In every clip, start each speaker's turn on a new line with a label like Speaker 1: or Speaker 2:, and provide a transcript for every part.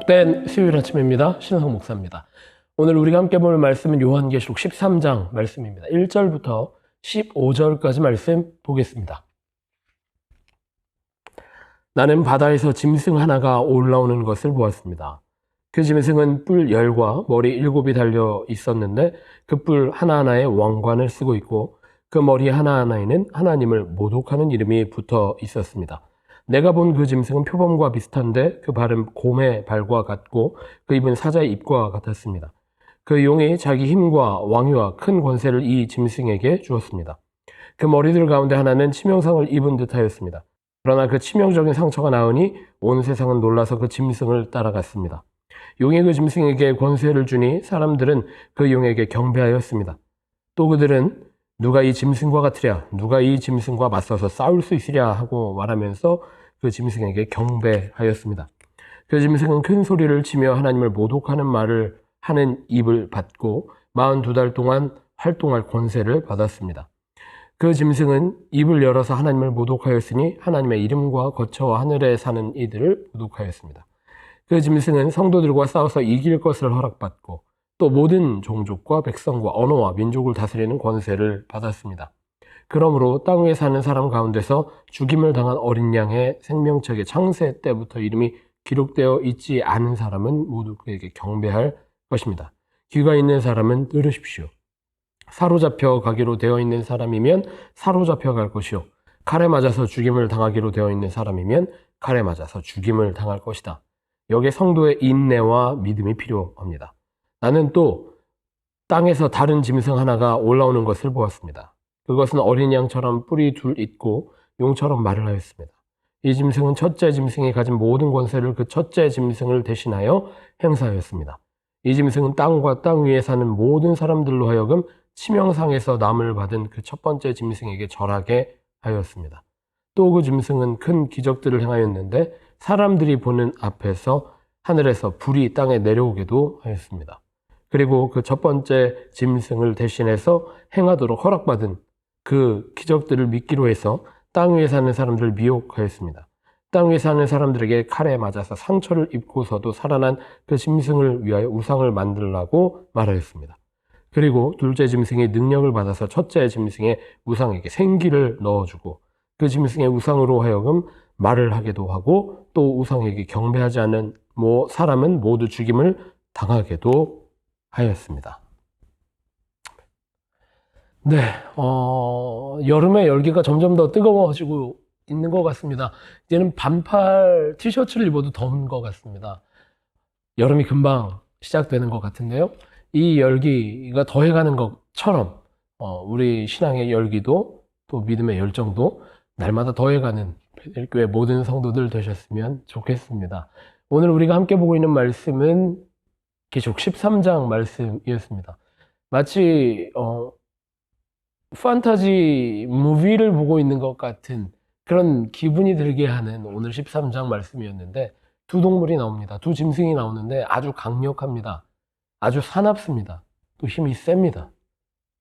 Speaker 1: 복된 수요일 아침입니다. 신성 목사입니다. 오늘 우리가 함께 볼 말씀은 요한계시록 13장 말씀입니다. 1절부터 15절까지 말씀 보겠습니다. 나는 바다에서 짐승 하나가 올라오는 것을 보았습니다. 그 짐승은 뿔 열과 머리 일곱이 달려 있었는데 그 뿔 하나하나에 왕관을 쓰고 있고 그 머리 하나하나에는 하나님을 모독하는 이름이 붙어 있었습니다. 내가 본 그 짐승은 표범과 비슷한데 그 발은 곰의 발과 같고 그 입은 사자의 입과 같았습니다. 그 용이 자기 힘과 왕위와 큰 권세를 이 짐승에게 주었습니다. 그 머리들 가운데 하나는 치명상을 입은 듯하였습니다. 그러나 그 치명적인 상처가 나으니 온 세상은 놀라서 그 짐승을 따라갔습니다. 용이 그 짐승에게 권세를 주니 사람들은 그 용에게 경배하였습니다. 또 그들은 누가 이 짐승과 같으랴, 누가 이 짐승과 맞서서 싸울 수 있으랴 하고 말하면서 그 짐승에게 경배하였습니다. 그 짐승은 큰 소리를 치며 하나님을 모독하는 말을 하는 입을 받고 42달 동안 활동할 권세를 받았습니다. 그 짐승은 입을 열어서 하나님을 모독하였으니 하나님의 이름과 거처와 하늘에 사는 이들을 모독하였습니다. 그 짐승은 성도들과 싸워서 이길 것을 허락받고 또 모든 종족과 백성과 언어와 민족을 다스리는 권세를 받았습니다. 그러므로 땅 위에 사는 사람 가운데서 죽임을 당한 어린 양의 생명책의 창세 때부터 이름이 기록되어 있지 않은 사람은 모두 그에게 경배할 것입니다. 귀가 있는 사람은 들으십시오. 사로잡혀 가기로 되어 있는 사람이면 사로잡혀 갈 것이요. 칼에 맞아서 죽임을 당하기로 되어 있는 사람이면 칼에 맞아서 죽임을 당할 것이다. 여기에 성도의 인내와 믿음이 필요합니다. 나는 또 땅에서 다른 짐승 하나가 올라오는 것을 보았습니다. 그것은 어린 양처럼 뿔이 둘 있고 용처럼 말을 하였습니다. 이 짐승은 첫째 짐승이 가진 모든 권세를 그 첫째 짐승을 대신하여 행사하였습니다. 이 짐승은 땅과 땅 위에 사는 모든 사람들로 하여금 치명상에서 남을 받은 그 첫 번째 짐승에게 절하게 하였습니다. 또 그 짐승은 큰 기적들을 행하였는데 사람들이 보는 앞에서 하늘에서 불이 땅에 내려오게도 하였습니다. 그리고 그 첫 번째 짐승을 대신해서 행하도록 허락받은 그 기적들을 믿기로 해서 땅 위에 사는 사람들을 미혹하였습니다. 땅 위에 사는 사람들에게 칼에 맞아서 상처를 입고서도 살아난 그 짐승을 위하여 우상을 만들라고 말하였습니다. 그리고 둘째 짐승이 능력을 받아서 첫째 짐승의 우상에게 생기를 넣어주고 그 짐승의 우상으로 하여금 말을 하게도 하고 또 우상에게 경배하지 않는 뭐 사람은 모두 죽임을 당하게도 하였습니다. 네, 어, 여름의 열기가 점점 더 뜨거워지고 있는 것 같습니다. 이제는 반팔 티셔츠를 입어도 더운 것 같습니다. 여름이 금방 시작되는 것 같은데요. 이 열기가 더해가는 것처럼 어, 우리 신앙의 열기도 또 믿음의 열정도 날마다 더해가는 교회 모든 성도들 되셨으면 좋겠습니다. 오늘 우리가 함께 보고 있는 말씀은 계속 13장 말씀이었습니다. 마치 어, 판타지 무비를 보고 있는 것 같은 그런 기분이 들게 하는 오늘 13장 말씀이었는데 두 동물이 나옵니다. 두 짐승이 나오는데 아주 강력합니다. 아주 사납습니다. 또 힘이 셉니다.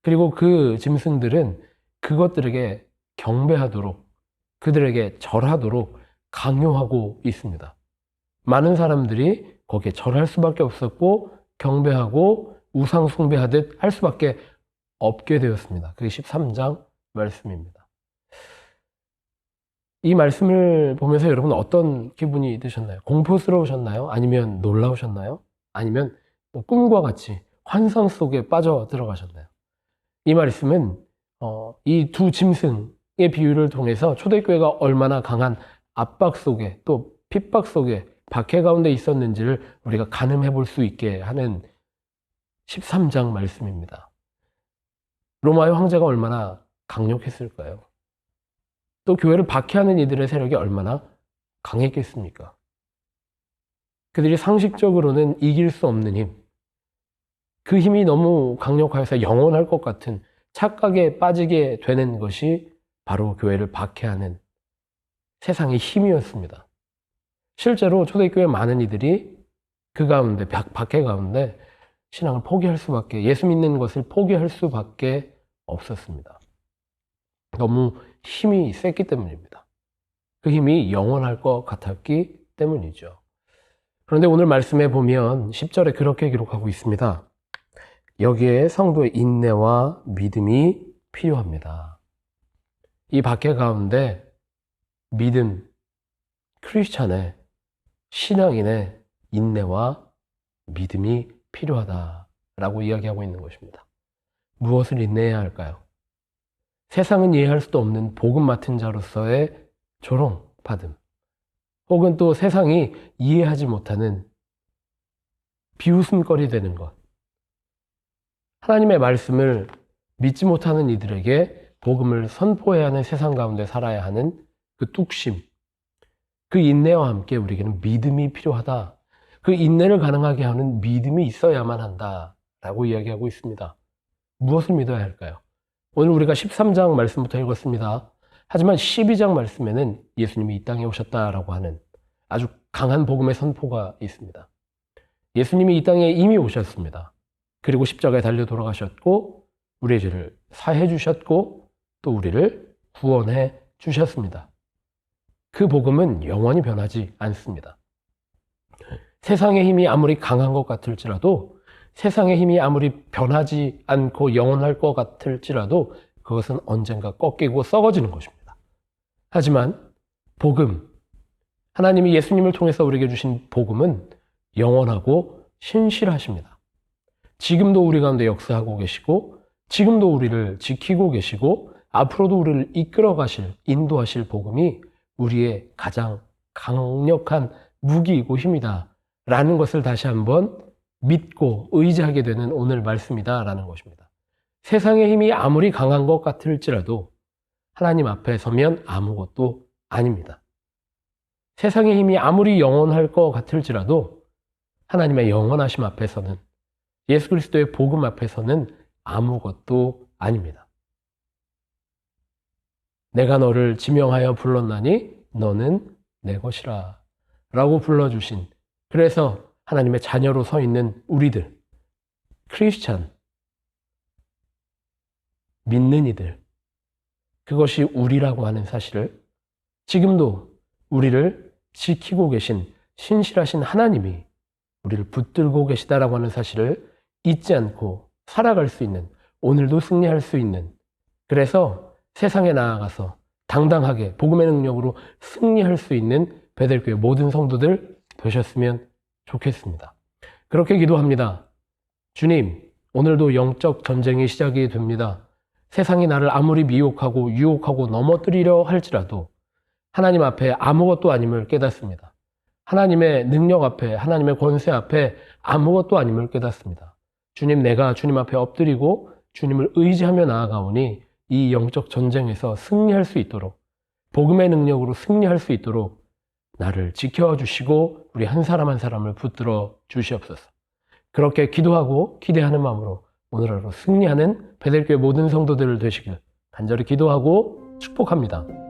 Speaker 1: 그리고 그 짐승들은 그것들에게 경배하도록 그들에게 절하도록 강요하고 있습니다. 많은 사람들이 거기에 절할 수밖에 없었고 경배하고 우상 숭배하듯 할 수밖에 없게 되었습니다. 그게 13장 말씀입니다. 이 말씀을 보면서 여러분 어떤 기분이 드셨나요? 공포스러우셨나요? 아니면 놀라우셨나요? 아니면 뭐 꿈과 같이 환상 속에 빠져 들어가셨나요? 이 말씀은 어, 이 두 짐승의 비유를 통해서 초대교회가 얼마나 강한 압박 속에 또 핍박 속에 박해 가운데 있었는지를 우리가 가늠해 볼 수 있게 하는 13장 말씀입니다. 로마의 황제가 얼마나 강력했을까요? 또 교회를 박해하는 이들의 세력이 얼마나 강했겠습니까? 그들이 상식적으로는 이길 수 없는 힘, 그 힘이 너무 강력하여서 영원할 것 같은 착각에 빠지게 되는 것이 바로 교회를 박해하는 세상의 힘이었습니다. 실제로 초대교회 많은 이들이 그 가운데, 박해 가운데 신앙을 포기할 수밖에, 예수 믿는 것을 포기할 수밖에 없었습니다. 너무 힘이 셌기 때문입니다. 그 힘이 영원할 것 같았기 때문이죠. 그런데 오늘 말씀에 보면 10절에 그렇게 기록하고 있습니다. 여기에 성도의 인내와 믿음이 필요합니다. 이 박해 가운데 믿음, 크리스찬의 신앙인의 인내와 믿음이 필요하다라고 이야기하고 있는 것입니다. 무엇을 인내해야 할까요? 세상은 이해할 수도 없는 복음 맡은 자로서의 조롱 받음, 혹은 또 세상이 이해하지 못하는 비웃음거리 되는 것. 하나님의 말씀을 믿지 못하는 이들에게 복음을 선포해야 하는 세상 가운데 살아야 하는 그 뚝심, 그 인내와 함께 우리에게는 믿음이 필요하다. 그 인내를 가능하게 하는 믿음이 있어야만 한다. 라고 이야기하고 있습니다. 무엇을 믿어야 할까요? 오늘 우리가 13장 말씀부터 읽었습니다. 하지만 12장 말씀에는 예수님이 이 땅에 오셨다라고 하는 아주 강한 복음의 선포가 있습니다. 예수님이 이 땅에 이미 오셨습니다. 그리고 십자가에 달려 돌아가셨고 우리의 죄를 사해 주셨고 또 우리를 구원해 주셨습니다. 그 복음은 영원히 변하지 않습니다. 세상의 힘이 아무리 강한 것 같을지라도 세상의 힘이 아무리 변하지 않고 영원할 것 같을지라도 그것은 언젠가 꺾이고 썩어지는 것입니다. 하지만 복음, 하나님이 예수님을 통해서 우리에게 주신 복음은 영원하고 신실하십니다. 지금도 우리 가운데 역사하고 계시고, 지금도 우리를 지키고 계시고, 앞으로도 우리를 이끌어 가실, 인도하실 복음이 우리의 가장 강력한 무기이고 힘이다. 라는 것을 다시 한번 믿고 의지하게 되는 오늘 말씀이다. 라는 것입니다. 세상의 힘이 아무리 강한 것 같을지라도 하나님 앞에 서면 아무것도 아닙니다. 세상의 힘이 아무리 영원할 것 같을지라도 하나님의 영원하심 앞에서는 예수 그리스도의 복음 앞에서는 아무것도 아닙니다. 내가 너를 지명하여 불렀나니 너는 내 것이라 라고 불러주신 그래서 하나님의 자녀로 서 있는 우리들 크리스찬 믿는 이들 그것이 우리라고 하는 사실을 지금도 우리를 지키고 계신 신실하신 하나님이 우리를 붙들고 계시다라고 하는 사실을 잊지 않고 살아갈 수 있는 오늘도 승리할 수 있는 그래서 세상에 나아가서 당당하게 복음의 능력으로 승리할 수 있는 베델교회 모든 성도들 되셨으면 좋겠습니다. 그렇게 기도합니다. 주님, 오늘도 영적 전쟁이 시작이 됩니다. 세상이 나를 아무리 미혹하고 유혹하고 넘어뜨리려 할지라도 하나님 앞에 아무것도 아님을 깨닫습니다. 하나님의 능력 앞에, 하나님의 권세 앞에 아무것도 아님을 깨닫습니다. 주님, 내가 주님 앞에 엎드리고 주님을 의지하며 나아가오니 이 영적 전쟁에서 승리할 수 있도록 복음의 능력으로 승리할 수 있도록 나를 지켜주시고 우리 한 사람 한 사람을 붙들어 주시옵소서. 그렇게 기도하고 기대하는 마음으로 오늘 하루 승리하는 베델교회 모든 성도들 되시길 간절히 기도하고 축복합니다.